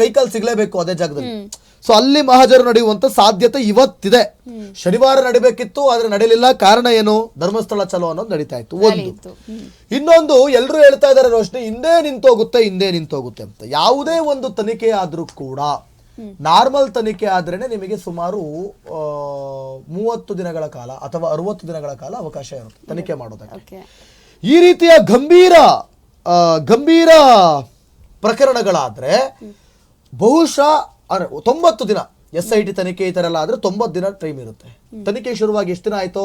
ಕೈಕಾಲು ಸಿಗ್ಲೇಬೇಕು ಅದೇ ಜಾಗದಲ್ಲಿ. ಸೊ ಅಲ್ಲಿ ಮಹಾಜರು ನಡೆಯುವಂತ ಸಾಧ್ಯತೆ ಇವತ್ತಿದೆ. ಶನಿವಾರ ನಡಿಬೇಕಿತ್ತು ಆದ್ರೆ ನಡೀಲಿಲ್ಲ. ಕಾರಣ ಏನು? ಧರ್ಮಸ್ಥಳ ಚಲೋ ಅನ್ನೋದು ನಡೀತಾ. ಇತ್ತು ಒಂದು ಇನ್ನೊಂದು ಎಲ್ಲರೂ ಹೇಳ್ತಾ ಇದ್ದಾರೆ ರೋಶ್ನಿ ಹಿಂದೆ ನಿಂತೋಗುತ್ತೆ ಹಿಂದೆ ನಿಂತೋಗುತ್ತೆ ಅಂತ. ಯಾವುದೇ ಒಂದು ತನಿಖೆ ಆದ್ರೂ ಕೂಡ ನಾರ್ಮಲ್ ತನಿಖೆ ಆದ್ರೇನೆ ನಿಮಗೆ ಸುಮಾರು ಮೂವತ್ತು ದಿನಗಳ ಕಾಲ ಅಥವಾ ಅರವತ್ತು ದಿನಗಳ ಕಾಲ ಅವಕಾಶ ಇರುತ್ತೆ ತನಿಖೆ ಮಾಡೋದಕ್ಕೆ. ಈ ರೀತಿಯ ಗಂಭೀರ ಗಂಭೀರ ಪ್ರಕರಣಗಳಾದ್ರೆ ಬಹುಶಃ ಅರೆ, ತೊಂಬತ್ತು ದಿನ ಎಸ್ ಐ ಟಿ ತನಿಖೆ ಈ ತರ ಎಲ್ಲ ಆದ್ರೆ ತೊಂಬತ್ತು ದಿನ ಟೈಮ್ ಇರುತ್ತೆ. ತನಿಖೆ ಶುರುವಾಗಿ ಎಷ್ಟು ದಿನ ಆಯ್ತು?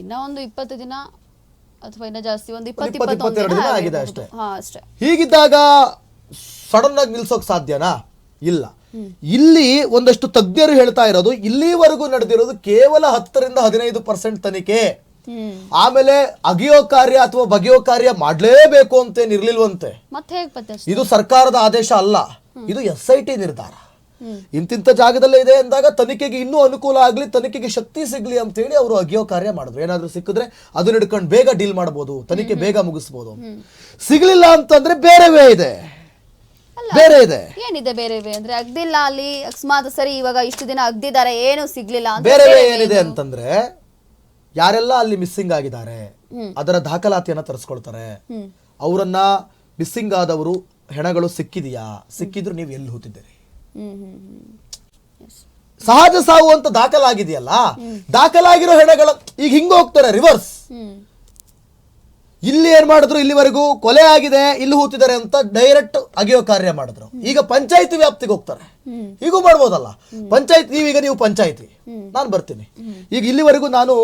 ಇನ್ನ ಒಂದು ಇಪ್ಪತ್ತು ದಿನ ಅಥವಾ ಇನ್ನ ಜಾಸ್ತಿ ಒಂದು ಇಪ್ಪತ್ತು, ಇಪ್ಪತ್ತೆರಡು ದಿನ ಆಗಿದೆ. ಅಷ್ಟೇ. ಹಾ ಅಷ್ಟೇ. ಹೀಗಿದ್ದಾಗ ಸಡನ್ ಆಗಿ ನಿಲ್ಸೋಕ್ ಸಾಧ್ಯನಾ? ಇಲ್ಲ. ಇಲ್ಲಿ ಒಂದಷ್ಟು ತಜ್ಞರು ಹೇಳ್ತಾ ಇರೋದು ಇಲ್ಲಿವರೆಗೂ ನಡೆದಿರೋದು ಕೇವಲ ಹತ್ತರಿಂದ ಹದಿನೈದು ಪರ್ಸೆಂಟ್ ತನಿಖೆ. ಆಮೇಲೆ ಅಗಿಯೋ ಕಾರ್ಯ ಅಥವಾ ಬಗೆಯೋ ಕಾರ್ಯ ಮಾಡಲೇಬೇಕು ಅಂತೇನಿರ್ಲಿಲ್ವಂತೆ ಇದು ಸರ್ಕಾರದ ಆದೇಶ ಅಲ್ಲ. ಇದು ಎಸ್ ಐ ಟಿ ನಿರ್ಧಾರ. ಇಂತಿಂಥ ಜಾಗದಲ್ಲೇ ಇದೆ ಅಂದಾಗ ತನಿಖೆಗೆ ಇನ್ನೂ ಅನುಕೂಲ ಆಗ್ಲಿ ತನಿಖೆಗೆ ಶಕ್ತಿ ಸಿಗ್ಲಿ ಅಂತ ಹೇಳಿ ಅವರು ಅಗಿಯೋ ಕಾರ್ಯ ಮಾಡಿದ್ರು. ಏನಾದರೂ ಸಿಕ್ಕಿದ್ರೆ ಅದನ್ನ ಹಿಡ್ಕೊಂಡು ಬೇಗ ಡೀಲ್ ಮಾಡಬಹುದು ತನಿಖೆ ಬೇಗ ಮುಗಿಸ್ಬೋದು. ಸಿಗ್ಲಿಲ್ಲ ಅಂತಂದ್ರೆ ಬೇರೆ ವೇ ಇದೆ ಬೇರೆ ಇದೆ. ಏನಿದೆ ಬೇರೆ ವೇ ಅಂದ್ರೆ ಅಗ್ದಿಲ್ಲ ಅಲ್ಲಿ ಅಕಸ್ಮಾತ್ ಸರಿ ಇವಾಗ ಇಷ್ಟು ದಿನ ಅಗ್ದಿದ್ದಾರೆ ಏನು ಸಿಗ್ಲಿಲ್ಲ ಅಂತ ಬೇರೆ ವೇ ಏನಿದೆ ಅಂತಂದ್ರೆ ಯಾರೆಲ್ಲ ಅಲ್ಲಿ ಮಿಸ್ಸಿಂಗ್ ಆಗಿದ್ದಾರೆ ಅದರ ದಾಖಲಾತಿಯನ್ನ ತರಿಸ್ಕೊಳ್ತಾರೆ. ಅವರನ್ನ ಮಿಸ್ಸಿಂಗ್ ಆದವರು ಹೆಣಗಳು ಸಿಕ್ಕಿದೆಯಾ? ಸಿಕ್ಕಿದ್ರು ನೀವು ಎಲ್ಲಿ ಹೂತಿದ್ದೀರಿ? ಸಹಜ ಸಾವು ಅಂತ ದಾಖಲಾಗಿದೆಯಲ್ಲ? ದಾಖಲಾಗಿರೋ ಹೆಣಗಳು ಈಗ ಹಿಂಗ ಹೋಗ್ತಾರೆ ರಿವರ್ಸ್ ಇಲ್ಲಿ ಏನ್ ಮಾಡಿದ್ರು? ಇಲ್ಲಿವರೆಗೂ ಕೊಲೆ ಆಗಿದೆ ಇಲ್ಲಿ ಹೂತಿದ್ದಾರೆ ಅಂತ ಡೈರೆಕ್ಟ್ ಅಗೆಯೋ ಕಾರ್ಯ ಮಾಡಿದ್ರು. ಈಗ ಪಂಚಾಯತಿ ವ್ಯಾಪ್ತಿಗೆ ಹೋಗ್ತಾರೆ. ಹೀಗೂ ಮಾಡ್ಬೋದಲ್ಲ? ಪಂಚಾಯತ್ ನೀವೀಗ ನೀವು ಪಂಚಾಯತಿ. ನಾನು ಬರ್ತೀನಿ. ಈಗ ಇಲ್ಲಿವರೆಗೂ ನಾನು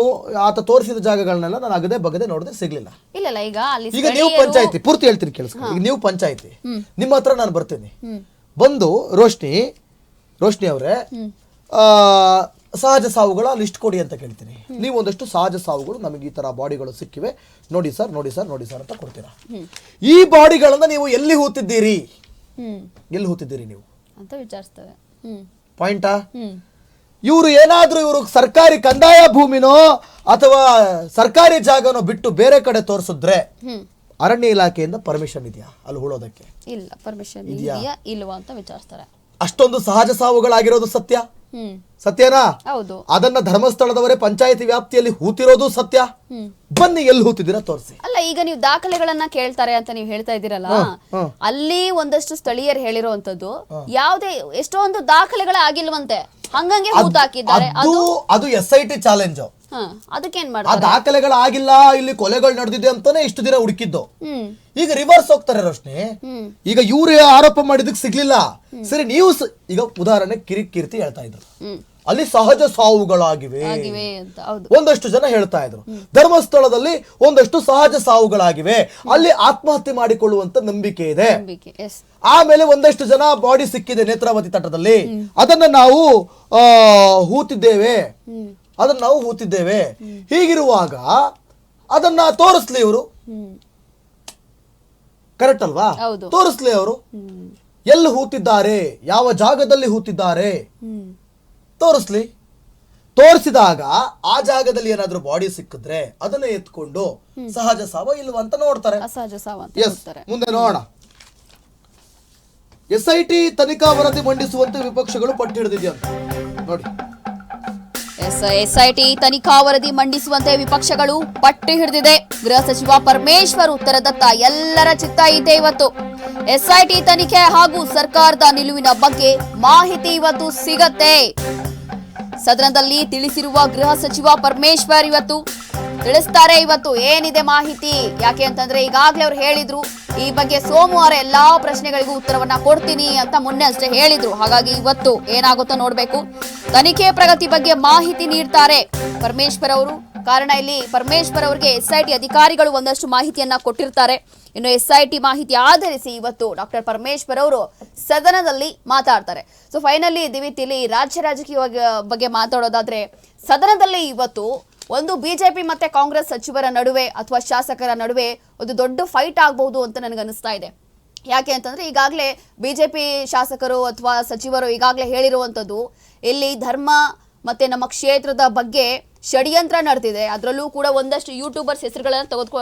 ಆತ ತೋರಿಸಿದ ಜಾಗಗಳನ್ನೆಲ್ಲ ನಾನು ಅಗದೆ ಬಗದೆ ನೋಡದೆ ಸಿಗ್ಲಿಲ್ಲ. ಇಲ್ಲ ಈಗ ಈಗ ನೀವು ಪಂಚಾಯತಿ ಪೂರ್ತಿ ಹೇಳ್ತೀನಿ ಕೇಳಿಸ್ಕೊ. ಈಗ ನೀವು ಪಂಚಾಯತಿ. ನಿಮ್ಮ ಹತ್ರ ನಾನು ಬರ್ತೀನಿ. ಬಂದು ರೋಶ್ನಿ ರೋಶ್ನಿ ಅವರೇ ಸಹಜ ಸಾವುಗಳ ಲಿಸ್ಟ್ ಕೊಡಿ ಅಂತ ಕೇಳ್ತೀನಿ. ನೀವು ಒಂದಷ್ಟು ಸಹಜ ಸಾವುಗಳು ನಮಗೆ ಈ ತರ ಬಾಡಿಗಳು ಸಿಕ್ಕಿವೆ. ನೋಡಿ ಸರ್ ನೋಡಿ ಸರ್ ನೋಡಿ ಸರ್ ಅಂತ ಕೊಡ್ತೀರಾ? ಈ ಬಾಡಿಗಳನ್ನ ನೀವು ಎಲ್ಲಿ ಹೂತಿದ್ದೀರಿ? ಎಲ್ಲಿ ಹೂತಿದ್ದೀರಿ ನೀವು? ಅಂತ ವಿಚಾರಿಸ್ತೇವೆ. ಪಾಯಿಂಟಾ? ಇವರು ಏನಾದರೂ ಇವರು ಸರ್ಕಾರಿ ಕಂದಾಯ ಭೂಮಿನೋ ಅಥವಾ ಸರ್ಕಾರಿ ಜಾಗನೋ ಬಿಟ್ಟು ಬೇರೆ ಕಡೆ ತೋರಿಸಿದ್ರೆ ಅರಣ್ಯ ಇಲಾಖೆಯಿಂದ ಪರ್ಮಿಷನ್ ಇದೆಯಾ? ಅಲ್ಲಿ ಹೂಳೋದಕ್ಕೆ ಇಲ್ಲ ಪರ್ಮಿಷನ್ ಇದ್ಯಾ? ಇಲ್ವಾ ಅಂತ ವಿಚಾರಿಸ್ತಾರೆ. ಅಷ್ಟೊಂದು ಸಹಜ ಸಾವುಗಳಾಗಿರೋದು ಸತ್ಯ? ಸತ್ಯನಾ? ಹೌದು. ಅದನ್ನ ಧರ್ಮಸ್ಥಳದವರೇ ಪಂಚಾಯತಿ ವ್ಯಾಪ್ತಿಯಲ್ಲಿ ಹೂತಿರೋದು ಸತ್ಯ? ಬನ್ನಿ ಎಲ್ಲಿ ಹೂತಿದ್ದೀರಾ ತೋರಿಸಿ. ಅಲ್ಲ ಈಗ ನೀವು ದಾಖಲೆಗಳನ್ನ ಕೇಳ್ತಾರೆ ಅಂತ ನೀವು ಹೇಳ್ತಾ ಇದ್ದೀರಲ್ಲ? ಅಲ್ಲಿ ಒಂದಷ್ಟು ಸ್ಥಳೀಯರು ಹೇಳಿರುವಂತದ್ದು ಯಾವುದೇ ಎಷ್ಟೊಂದು ದಾಖಲೆಗಳ ಆಗಿಲ್ವಂತೆ ಹಂಗಂಗೆ ಹಾಕಿದ್ದಾರೆ ಅದು ಅದು ಎಸ್ ಐ ಟಿ ಚಾಲೆಂಜ್. ಅದಕ್ಕೇನ್ ಆ ಮಾಡ್ತಾರೆ? ದಾಖಲೆಗಳಾಗಿಲ್ಲ ಇಲ್ಲಿ ಕೊಲೆಗಳು ನಡೆದಿದೆ ಅಂತಾನೆ ಇಷ್ಟು ದಿನ ಹುಡುಕಿದ್ದು. ಹ್ಮ್. ಈಗ ರಿವರ್ಸ್ ಹೋಗ್ತಾರೆ ರೋಶ್ನಿ. ಹ್ಮ್. ಈಗ ಇವ್ರು ಆರೋಪ ಮಾಡಿದಕ್ಕೆ ಸಿಗ್ಲಿಲ್ಲ. ಸರಿ ನೀವು ಸ- ಈಗ ಉದಾಹರಣೆ ಕಿರಿಕ್ ಕೀರ್ತಿ ಹೇಳ್ತಾ ಇದ್ರು. ಹ್ಮ್. ಅಲ್ಲಿ ಸಹಜ ಸಾವುಗಳಾಗಿವೆ. ಒಂದಷ್ಟು ಜನ ಹೇಳ್ತಾ ಇದ್ರು. ಧರ್ಮಸ್ಥಳದಲ್ಲಿ ಒಂದಷ್ಟು ಸಹಜ ಸಾವುಗಳಾಗಿವೆ. ಅಲ್ಲಿ ಆತ್ಮಹತ್ಯೆ ಮಾಡಿಕೊಳ್ಳುವಂತ ನಂಬಿಕೆ ಇದೆ. ಆಮೇಲೆ ಒಂದಷ್ಟು ಜನ ಬಾಡಿ ಸಿಕ್ಕಿದೆ ನೇತ್ರಾವತಿ ತಟದಲ್ಲಿ. ಅದನ್ನ ನಾವು ಆ, ಹೂತಿದ್ದೇವೆ. ಅದನ್ನ ನಾವು ಹೂತಿದ್ದೇವೆ. ಹೀಗಿರುವಾಗ ಅದನ್ನ ತೋರಿಸ್ಲಿ ಇವರು. ಕರೆಕ್ಟ್ ಅಲ್ವಾ. ತೋರಿಸ್ಲಿ ಅವರು. ಎಲ್ಲಿ ಹೂತಿದ್ದಾರೆ? ಯಾವ ಜಾಗದಲ್ಲಿ ಹೂತಿದ್ದಾರೆ? ತೋರಿಸ್ಲಿ. ತೋರಿಸಿದಾಗ ಆ ಜಾಗದಲ್ಲಿ ಏನಾದ್ರೂ ಬಾಡಿ ಸಿಕ್ಕಿದ್ರೆ ಅದನ್ನ ಎತ್ಕೊಂಡು ಸಹಜ ಸಾವ ಇಲ್ವಾ ಅಂತ ನೋಡ್ತಾರೆ. ಅಸಹಜ ಸಾವು ಅಂತ ಎಸ್ ಹೇಳ್ತಾರೆ ಮುಂದೆ ನೋಡೋಣ. ಎಸ್ ಐ ಟಿ ತನಿಖಾ ವರದಿ ಮಂಡಿಸುವಂತೆ ವಿಪಕ್ಷಗಳು ಪಟ್ಟು ಹಿಡಿದಿದೆಯಂತ ನೋಡಿ. ಎಸ್ ಎಸ್ಐಟಿ ತನಿಖಾ ವರದಿ ಮಂಡಿಸುವಂತೆ ವಿಪಕ್ಷಗಳು ಪಟ್ಟು ಹಿಡಿದಿದೆ. ಗೃಹ ಸಚಿವ ಪರಮೇಶ್ವರ್ ಉತ್ತರದತ್ತ ಎಲ್ಲರ ಚಿತ್ತ ಇದೆ ಇವತ್ತು. ಎಸ್ಐಟಿ ತನಿಖೆ ಹಾಗೂ ಸರ್ಕಾರದ ನಿಲುವಿನ ಬಗ್ಗೆ ಮಾಹಿತಿ ಇವತ್ತು ಸಿಗತ್ತೆ. ಸದನದಲ್ಲಿ ತಿಳಿಸಿರುವ ಗೃಹ ಸಚಿವ ಪರಮೇಶ್ವರ್ ಇವತ್ತು ತಿಳಿಸ್ತಾರೆ. ಇವತ್ತು ಏನಿದೆ ಮಾಹಿತಿ? ಯಾಕೆ ಅಂತಂದ್ರೆ ಈಗಾಗಲೇ ಅವ್ರು ಹೇಳಿದ್ರು, ಈ ಬಗ್ಗೆ ಸೋಮವಾರ ಎಲ್ಲಾ ಪ್ರಶ್ನೆಗಳಿಗೂ ಉತ್ತರವನ್ನ ಕೊಡ್ತೀನಿ ಅಂತ ಮೊನ್ನೆ ಅಷ್ಟೇ ಹೇಳಿದ್ರು. ಹಾಗಾಗಿ ಇವತ್ತು ಏನಾಗುತ್ತೋ ನೋಡ್ಬೇಕು. ತನಿಖೆ ಪ್ರಗತಿ ಬಗ್ಗೆ ಮಾಹಿತಿ ನೀಡ್ತಾರೆ ಪರಮೇಶ್ವರ್ ಅವರು. ಕಾರಣ ಇಲ್ಲಿ ಪರಮೇಶ್ವರ್ ಅವರಿಗೆ ಎಸ್ಐಟಿ ಅಧಿಕಾರಿಗಳು ಒಂದಷ್ಟು ಮಾಹಿತಿಯನ್ನ ಕೊಟ್ಟಿರ್ತಾರೆ. ಇನ್ನು ಎಸ್ಐಟಿ ಮಾಹಿತಿ ಆಧರಿಸಿ ಇವತ್ತು ಡಾಕ್ಟರ್ ಪರಮೇಶ್ವರ್ ಅವರು ಸದನದಲ್ಲಿ ಮಾತಾಡ್ತಾರೆ. ಸೊ ಫೈನಲಿ ದಿವಿತ್, ಇಲ್ಲಿ ರಾಜ್ಯ ರಾಜಕೀಯ ಬಗ್ಗೆ ಮಾತಾಡೋದಾದ್ರೆ, ಸದನದಲ್ಲಿ ಇವತ್ತು ಒಂದು ಬಿಜೆಪಿ ಮತ್ತೆ ಕಾಂಗ್ರೆಸ್ ಸಚಿವರ ನಡುವೆ ಅಥವಾ ಶಾಸಕರ ನಡುವೆ ಒಂದು ದೊಡ್ಡ ಫೈಟ್ ಆಗಬಹುದು ಅಂತ ನನಗೆ ಅನಿಸ್ತಾ ಇದೆ. ಯಾಕೆ ಅಂತಂದ್ರೆ, ಈಗಾಗಲೇ ಬಿಜೆಪಿ ಶಾಸಕರು ಅಥವಾ ಸಚಿವರು ಈಗಾಗಲೇ ಹೇಳಿರುವಂಥದ್ದು, ಇಲ್ಲಿ ಧರ್ಮ ಮತ್ತೆ ನಮ್ಮ ಕ್ಷೇತ್ರದ ಬಗ್ಗೆ ಷಡ್ಯಂತ್ರ ನಡೆದಿದೆ. ಅದರಲ್ಲೂ ಕೂಡ ಒಂದಷ್ಟು ಯೂಟ್ಯೂಬರ್ಸ್ ಹೆಸರುಗಳನ್ನು ತೆಗೆದುಕೊ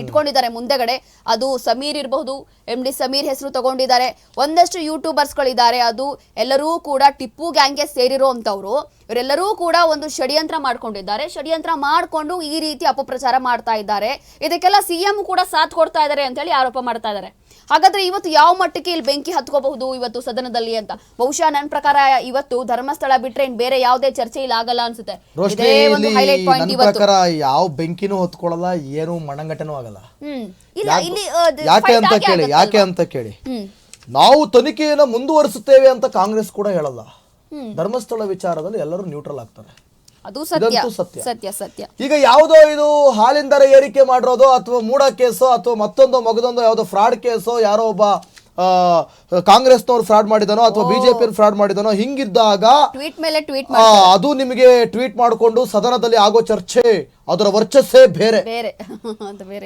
ಇಟ್ಕೊಂಡಿದ್ದಾರೆ ಮುಂದೆಗಡೆ. ಅದು ಸಮೀರ್ ಇರಬಹುದು ಎಂ ಡಿ ಸಮೀರ್ ಹೆಸರು ತಗೊಂಡಿದ್ದಾರೆ. ಒಂದಷ್ಟು ಯೂಟ್ಯೂಬರ್ಸ್ಗಳಿದ್ದಾರೆ ಅದು ಎಲ್ಲರೂ ಕೂಡ ಟಿಪ್ಪು ಗ್ಯಾಂಗ್ಗೆ ಸೇರಿರುವಂತವ್ರು ಇವರೆಲ್ಲರೂ ಕೂಡ ಒಂದು ಷಡ್ಯಂತ್ರ ಮಾಡ್ಕೊಂಡಿದ್ದಾರೆ. ಷಡ್ಯಂತ್ರ ಮಾಡಿಕೊಂಡು ಈ ರೀತಿ ಅಪಪ್ರಚಾರ ಮಾಡ್ತಾ ಇದ್ದಾರೆ. ಇದಕ್ಕೆಲ್ಲ ಸಿಎಂ ಕೂಡ ಸಾಥ್ ಕೊಡ್ತಾ ಇದ್ದಾರೆ ಅಂತ ಹೇಳಿ ಆರೋಪ ಮಾಡ್ತಾ ಇದ್ದಾರೆ. ಹಾಗಾದ್ರೆ ಇವತ್ತು ಯಾವ ಮಟ್ಟಕ್ಕೆ ಇಲ್ಲಿ ಬೆಂಕಿ ಹತ್ಕೋಬಹುದು ಇವತ್ತು ಸದನದಲ್ಲಿ ಅಂತ? ಬಹುಶಃ ನನ್ನ ಪ್ರಕಾರ ಇವತ್ತು ಧರ್ಮಸ್ಥಳ ಬಿಟ್ರೆ ಬೇರೆ ಯಾವುದೇ ಚರ್ಚೆ ಇಲ್ಲಿ ಆಗಲ್ಲ ಅನ್ಸುತ್ತೆ. ಇದೇ ಒಂದು ಹೈಲೈಟ್ ಪಾಯಿಂಟ್ ನನ್ನ ಇವತ್ತು. ಪ್ರಕಾರ ಯಾವ ಬೆಂಕಿನೂ ಹೊತ್ಕೊಳ್ಳಲ್ಲ ಏನು ಮಣಂಗಟನೂ ಆಗಲ್ಲ. ಹ್ಮ್. ಇಲ್ಲ ಯಾಕೆ- ಇಲ್ಲಿ ಆ, ದ- ಯಾಕೆ fight ಅಂತ ಆಗೇ ಕೇಳಿ ಯಾಕೆ ಅಂತ ಕೇಳಿ. ಹ್ಮ್. ನಾವು ತನಿಖೆಯನ್ನು ಮುಂದುವರಿಸುತ್ತೇವೆ ಅಂತ ಕಾಂಗ್ರೆಸ್ ಕೂಡ ಹೇಳಲ್ಲ. ಧರ್ಮಸ್ಥಳ ವಿಚಾರದಲ್ಲಿ ಎಲ್ಲರೂ ನ್ಯೂಟ್ರಲ್ ಆಗ್ತಾರೆ. ಅದು ಸತ್ಯ. ಇದಂತೂ ಸತ್ಯ. ಸತ್ಯ ಸತ್ಯ. ಈಗ ಯಾವುದೋ ಇದು ಹಾಲಿನ ದರ ಏರಿಕೆ ಮಾಡಿರೋದು ಅಥವಾ ಮೂಡ ಕೇಸೋ ಅಥವಾ ಮತ್ತೊಂದು ಮಗದೊಂದು ಯಾವುದೋ ಫ್ರಾಡ್ ಕೇಸೋ ಯಾರೋ ಒಬ್ಬ ಕಾಂಗ್ರೆಸ್ನವ್ರು ಫ್ರಾಡ್ ಮಾಡಿದನೋ ಅಥವಾ ಬಿಜೆಪಿ ಫ್ರಾಡ್ ಮಾಡಿದನೋ ಹಿಂಗಿದ್ದಾಗ ಟ್ವೀಟ್ ಮೇಲೆ ಟ್ವೀಟ್ ಅದು ನಿಮಗೆ ಟ್ವೀಟ್ ಮಾಡಿಕೊಂಡು ಸದನದಲ್ಲಿ ಆಗೋ ಚರ್ಚೆ ಅದರ ವರ್ಚಸ್ಸೇ ಬೇರೆ.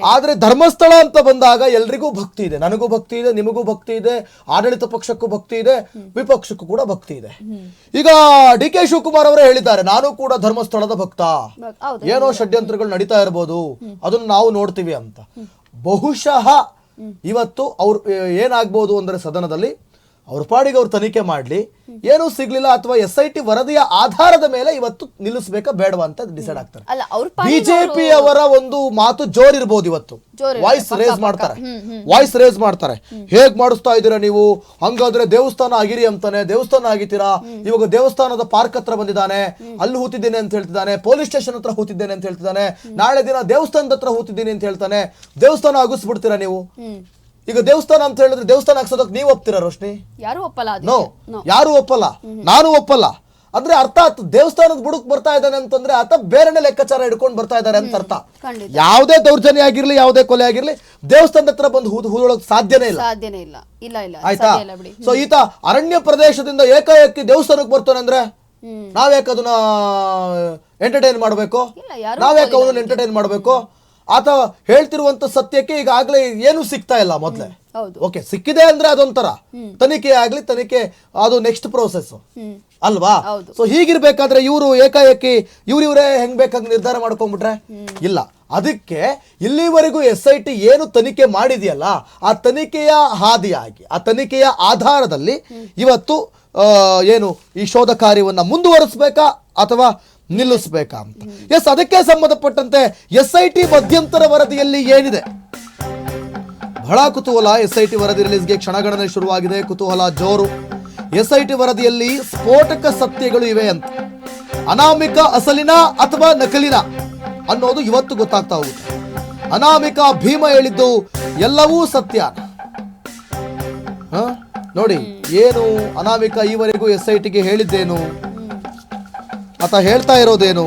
ಆದ್ರೆ ಧರ್ಮಸ್ಥಳ ಅಂತ ಬಂದಾಗ ಎಲ್ರಿಗೂ ಭಕ್ತಿ ಇದೆ. ನನಗೂ ಭಕ್ತಿ ಇದೆ ನಿಮಗೂ ಭಕ್ತಿ ಇದೆ ಆಡಳಿತ ಪಕ್ಷಕ್ಕೂ ಭಕ್ತಿ ಇದೆ ವಿಪಕ್ಷಕ್ಕೂ ಕೂಡ ಭಕ್ತಿ ಇದೆ. ಈಗ ಡಿ ಕೆ ಶಿವಕುಮಾರ್ ಅವರೇ ಹೇಳಿದ್ದಾರೆ ನಾನು ಕೂಡ ಧರ್ಮಸ್ಥಳದ ಭಕ್ತ. ಏನೋ ಷಡ್ಯಂತ್ರಗಳು ನಡೀತಾ ಇರ್ಬೋದು. ಅದನ್ನು ನಾವು ನೋಡ್ತೀವಿ ಅಂತ. ಬಹುಶಃ ಇವತ್ತು ಅವ್ರು ಏನಾಗ್ಬೋದು ಅಂದರೆ ಸದನದಲ್ಲಿ ಅವ್ರ ಪಾಡಿಗೆ ಅವ್ರು ತನಿಖೆ ಮಾಡ್ಲಿ. ಏನೂ ಸಿಗ್ಲಿಲ್ಲ ಅಥವಾ ಎಸ್ ಐ ಟಿ ವರದಿಯ ಆಧಾರದ ಮೇಲೆ ಇವತ್ತು ನಿಲ್ಲಿಸಬೇಕಾ ಬೇಡವಾ ಅಂತ ಡಿಸೈಡ್ ಆಗ್ತಾರೆ. ಬಿಜೆಪಿ ಅವರ ಒಂದು ಮಾತು ಜೋರ್ ಇರ್ಬೋದು ಇವತ್ತು. ವಾಯ್ಸ್ ರೇಸ್ ಮಾಡ್ತಾರೆ. ವಾಯ್ಸ್ ರೇಸ್ ಮಾಡ್ತಾರೆ. ಹೇಗ್ ಮಾಡಿಸ್ತಾ ಇದ್ದೀರಾ ನೀವು? ಹಂಗಾದ್ರೆ ದೇವಸ್ಥಾನ ಆಗಿರಿ ಅಂತಾನೆ ದೇವಸ್ಥಾನ ಆಗಿತೀರಾ ಇವಾಗ ದೇವಸ್ಥಾನದ ಪಾರ್ಕ್ ಹತ್ರ ಬಂದಿದ್ದಾನೆ ಅಲ್ಲಿ ಹೂತಿದ್ದೇನೆ ಅಂತ ಹೇಳ್ತಿದ್ದಾನೆ ಪೊಲೀಸ್ ಸ್ಟೇಷನ್ ಹತ್ರ ಹೂತಿದ್ದೇನೆ ಅಂತ ಹೇಳ್ತಿದ್ದಾನೆ ನಾಳೆ ದಿನ ದೇವಸ್ಥಾನದ ಹತ್ರ ಹೂತಿದ್ದೀನಿ ಅಂತ ಹೇಳ್ತಾನೆ. ದೇವಸ್ಥಾನ ಆಗಿಸ್ಬಿಡ್ತೀರಾ ನೀವು? ಈಗ ದೇವಸ್ಥಾನ ಅಂತ ಹೇಳಿದ್ರೆ ದೇವಸ್ಥಾನ ಹಾಕ್ಸೋದಕ್ಕೆ ನೀವು ಒಪ್ತೀರಾ ರೋಶ್ನಿ? ಯಾರು ಒಪ್ಪಲ್ಲ ಅದು ನೋ ಯಾರು ಒಪ್ಪಲ್ಲ. ನಾನು ಒಪ್ಪಲ್ಲ. ಅಂದ್ರೆ ಅರ್ಥ ಆಯ್ತು. ದೇವಸ್ಥಾನದ ಬುಡಕ್ ಬರ್ತಾ ಇದ್ದಾನೆ ಅಂತಂದ್ರೆ ಆತ ಬೇರೆನೆ ಲೆಕ್ಕಾಚಾರ ಹಿಡ್ಕೊಂಡು ಬರ್ತಾ ಇದ್ದಾರೆ ಅಂತ ಅರ್ಥ. ಯಾವುದೇ ದೌರ್ಜನ್ಯ ಆಗಿರ್ಲಿ ಯಾವುದೇ ಕೊಲೆ ಆಗಿರ್ಲಿ ದೇವಸ್ಥಾನದ ಹತ್ರ ಬಂದು ಹೂದ್ ಹೂದೊಳಗ್ ಸಾಧ್ಯನೇ ಇಲ್ಲ. ಸಾಧ್ಯನೇ ಇಲ್ಲ. ಇಲ್ಲ ಇಲ್ಲ. ಆಯ್ತಾ? ಸಾಧ್ಯ ಇಲ್ಲ ಬಿಡಿ. ಸೊ ಈತ ಅರಣ್ಯ ಪ್ರದೇಶದಿಂದ ಏಕಾಏಕಿ ದೇವಸ್ಥಾನಕ್ಕೆ ಬರ್ತಾನೆ ಅಂದ್ರೆ ನಾವ್ಯಾಕೆ ಅದನ್ನ ಎಂಟರ್ಟೈನ್ ಮಾಡ್ಬೇಕು? ಇಲ್ಲ ಯಾರು ನಾವ್ಯಾಕೆ ಅವನನ್ನ ಎಂಟರ್ಟೈನ್ ಮಾಡ್ಬೇಕು? ಆತ ಹೇಳ್ತಿರುವಂತ ಸತ್ಯಕ್ಕೆ ಈಗಾಗಲೇ ಏನು ಸಿಗ್ತಾ ಇಲ್ಲ ಮೊದ್ಲೇ. ಓಕೆ ಸಿಕ್ಕಿದೆ ಅಂದ್ರೆ ಅದೊಂಥರ. ತನಿಖೆ ಆಗ್ಲಿ ತನಿಖೆ ಅದು ನೆಕ್ಸ್ಟ್ ಪ್ರೋಸೆಸ್ ಅಲ್ವಾ. ಸೊ ಹೀಗಿರ್ಬೇಕಾದ್ರೆ ಇವರು ಏಕಾಏಕಿ ಇವ್ರ ಇವರೇ ಹೆಂಗ್ ಬೇಕಾಗಿ ನಿರ್ಧಾರ ಮಾಡ್ಕೊಂಡ್ಬಿಟ್ರೆ ಇಲ್ಲ. ಅದಕ್ಕೆ ಇಲ್ಲಿವರೆಗೂ ಎಸ್ ಐ ಟಿ ಏನು ತನಿಖೆ ಮಾಡಿದೆಯಲ್ಲ ಆ ತನಿಖೆಯ ಹಾದಿಯಾಗಿ ಆ ತನಿಖೆಯ ಆಧಾರದಲ್ಲಿ ಇವತ್ತು ಏನು ಈ ಶೋಧ ಕಾರ್ಯವನ್ನು ಮುಂದುವರಿಸ್ಬೇಕಾ ಅಥವಾ ನಿಲ್ಲಿಸ್ಬೇಕಾ ಅಂತ ಎಸ್ ಅದಕ್ಕೆ ಸಂಬಂಧಪಟ್ಟಂತೆ ಎಸ್ ಐ ಟಿ ಮಧ್ಯಂತರ ವರದಿಯಲ್ಲಿ ಏನಿದೆ? ಬಹಳ ಕುತೂಹಲ ಎಸ್ ಐ ಟಿ ವರದಿ ರಿಲೀಸ್ಗೆ ಕ್ಷಣಗಣನೆ ಶುರುವಾಗಿದೆ. ಕುತೂಹಲ ಜೋರು. ಎಸ್ ಐ ಟಿ ವರದಿಯಲ್ಲಿ ಸ್ಫೋಟಕ ಸತ್ಯಗಳು ಇವೆ ಅಂತ. ಅನಾಮಿಕ ಅಸಲಿನ ಅಥವಾ ನಕಲಿನ ಅನ್ನೋದು ಇವತ್ತು ಗೊತ್ತಾಗ್ತಾ ಹೋಗುತ್ತೆ. ಅನಾಮಿಕ ಭೀಮ ಹೇಳಿದ್ದು ಎಲ್ಲವೂ ಸತ್ಯ? ನೋಡಿ, ಏನು ಅನಾಮಿಕ ಈವರೆಗೂ ಎಸ್ ಐ ಟಿಗೆ ಹೇಳಿದ್ದೇನು? ಆತ ಹೇಳ್ತಾ ಇರೋದೇನು?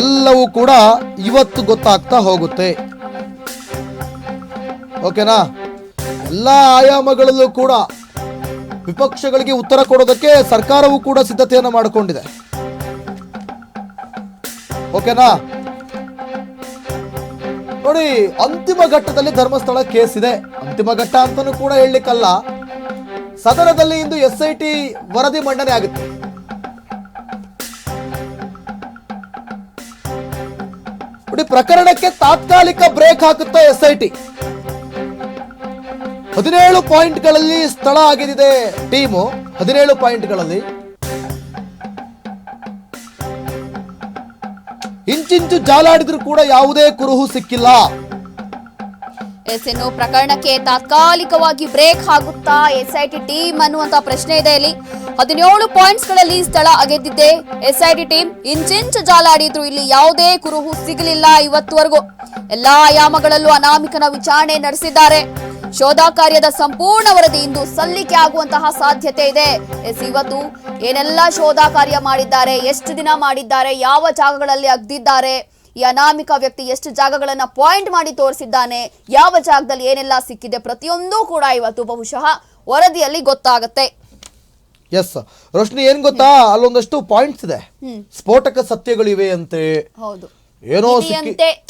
ಎಲ್ಲವೂ ಕೂಡ ಇವತ್ತು ಗೊತ್ತಾಗ್ತಾ ಹೋಗುತ್ತೆ. ಓಕೆನಾ? ಎಲ್ಲ ಆಯಾಮಗಳಲ್ಲೂ ಕೂಡ ವಿಪಕ್ಷಗಳಿಗೆ ಉತ್ತರ ಕೊಡೋದಕ್ಕೆ ಸರ್ಕಾರವು ಕೂಡ ಸಿದ್ಧತೆಯನ್ನು ಮಾಡಿಕೊಂಡಿದೆ. ಓಕೆನಾ? ನೋಡಿ, ಅಂತಿಮ ಘಟ್ಟದಲ್ಲಿ ಧರ್ಮಸ್ಥಳ ಕೇಸ್ ಇದೆ. ಅಂತಿಮ ಘಟ್ಟ ಅಂತಲೂ ಕೂಡ ಹೇಳಲಿಕ್ಕಲ್ಲ. ಸದನದಲ್ಲಿ ಇಂದು ಎಸ್ ಐ ಟಿ ವರದಿ ಮಂಡನೆ ಆಗುತ್ತೆ. ನೋಡಿ ಪ್ರಕರಣಕ್ಕೆ ತಾತ್ಕಾಲಿಕ ಬ್ರೇಕ್ ಹಾಕುತ್ತಾ ಎಸ್ಐಟಿ. ಹದಿನೇಳು ಪಾಯಿಂಟ್ಗಳಲ್ಲಿ ಸ್ಥಳ ಆಗಿದೆ ಟೀಮು. ಹದಿನೇಳು ಪಾಯಿಂಟ್ಗಳಲ್ಲಿ. ಇಂಚಿಂಚು ಜಾಲಾಡಿದ್ರು ಕೂಡ ಯಾವುದೇ ಕುರುಹು ಸಿಕ್ಕಿಲ್ಲ. ಎಸ್ ಇನ್ನು ಪ್ರಕರಣಕ್ಕೆ ತಾತ್ಕಾಲಿಕವಾಗಿ ಬ್ರೇಕ್ ಆಗುತ್ತಾ ಎಸ್ಐಟಿ ಟೀಮ್ ಅನ್ನುವಂತ ಪ್ರಶ್ನೆ ಇದೆ ಇಲ್ಲಿ. ಹದಿನೇಳು ಪಾಯಿಂಟ್ಸ್ಗಳಲ್ಲಿ ಸ್ಥಳ ಅಗೆದಿದ್ದೆ. SIT team ಇಂಚಿಂಚು ಜಾಲಾಡಿದ್ರು. ಇಲ್ಲಿ ಯಾವುದೇ ಕುರುಹು ಸಿಗಲಿಲ್ಲ ಇವತ್ತುವರೆಗೂ. ಎಲ್ಲಾ ಆಯಾಮಗಳಲ್ಲೂ ಅನಾಮಿಕನ ವಿಚಾರಣೆ ನಡೆಸಿದ್ದಾರೆ. ಶೋಧ ಕಾರ್ಯದ ಸಂಪೂರ್ಣ ವರದಿ ಇಂದು ಸಲ್ಲಿಕೆ ಆಗುವಂತಹ ಸಾಧ್ಯತೆ ಇದೆ. ಎಸ್, ಇವತ್ತು ಏನೆಲ್ಲ ಶೋಧ ಕಾರ್ಯ ಮಾಡಿದ್ದಾರೆ, ಎಷ್ಟು ದಿನ ಮಾಡಿದ್ದಾರೆ, ಯಾವ ಜಾಗಗಳಲ್ಲಿ ಅಗ್ದಿದ್ದಾರೆ ಈ ಅನಾಮಿಕ ವ್ಯಕ್ತಿ ಎಷ್ಟು ಜಾಗಗಳನ್ನ ಪಾಯಿಂಟ್ ಮಾಡಿ ತೋರಿಸಿದ್ದಾನೆ ಯಾವ ಜಾಗದಲ್ಲಿ ಏನೆಲ್ಲ ಸಿಕ್ಕಿದೆ ಪ್ರತಿಯೊಂದೂ ಕೂಡ ಇವತ್ತು ಬಹುಶಃ ವರದಿಯಲ್ಲಿ ಗೊತ್ತಾಗತ್ತೆ. ಎಸ್ ರೋಶ್ನಿ ಏನ್ ಗೊತ್ತಾ? ಅಲ್ಲೊಂದಷ್ಟು ಪಾಯಿಂಟ್ಸ್ ಇದೆ. ಸ್ಫೋಟಕ ಸತ್ಯಗಳಿವೆ ಅಂತೆ. ಹೌದು. ಏನೋ ಸಿಕ್ಕಿ